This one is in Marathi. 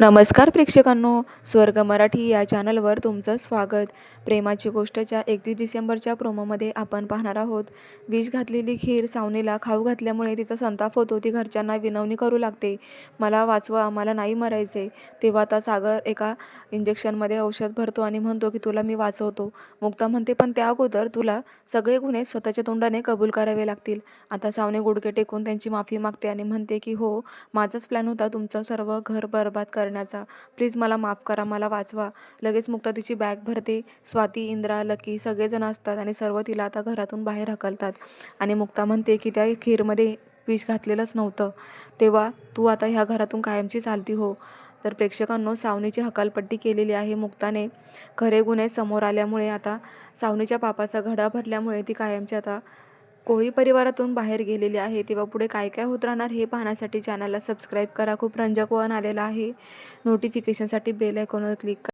नमस्कार प्रेक्षकांनो स्वर्ग मराठी या चॅनलवर तुमचं स्वागत. प्रेमाची गोष्टच्या एकतीस डिसेंबरच्या प्रोमोमध्ये आपण पाहणार आहोत. विष घातलेली खीर सावनीला खाऊ घातल्यामुळे तिचा संताप होतो ती घरच्यांना विनवणी करू लागते. मला वाचवा मला नाही मरायचे. तेव्हा आता सागर एका इंजेक्शनमध्ये औषध भरतो आणि म्हणतो की तुला मी वाचवतो. मुक्ता म्हणते पण त्या अगोदर तुला सगळे गुन्हे स्वतःच्या तोंडाने कबूल करावे लागतील. आता सावने गुडघे टेकून त्यांची माफी मागते आणि म्हणते की हो माझाच प्लॅन होता. तुमचं सर्व घर बरबाद कर करण्याचा. प्लीज मला माफ करा मला वाचवा. लगेच मुक्ता तिची बॅग भरते. स्वाती इंद्रा लकी सगळेजण असतात आणि सर्व तिला आता घरातून बाहेर हकलतात आणि मुक्ता म्हणते की त्या खीरमध्ये विष घातलेलंच नव्हतं. तेव्हा तू आता ह्या घरातून कायमची चालती हो. तर प्रेक्षकांनो सावनीची हकालपट्टी केलेली आहे मुक्ताने. खरे गुन्हे समोर आल्यामुळे आता सावनीच्या पापाचा घडा भरल्यामुळे ती कायमची आता कोळी परिवारातून बाहेर गेलेली आहे तेव्हा पुढे काय काय होत राहणार हे पाहण्यासाठी चॅनलला सबस्क्राईब करा. खूप रंजक वन आलेला आहे. नोटिफिकेशनसाठी बेल आयकॉनवर क्लिक करा.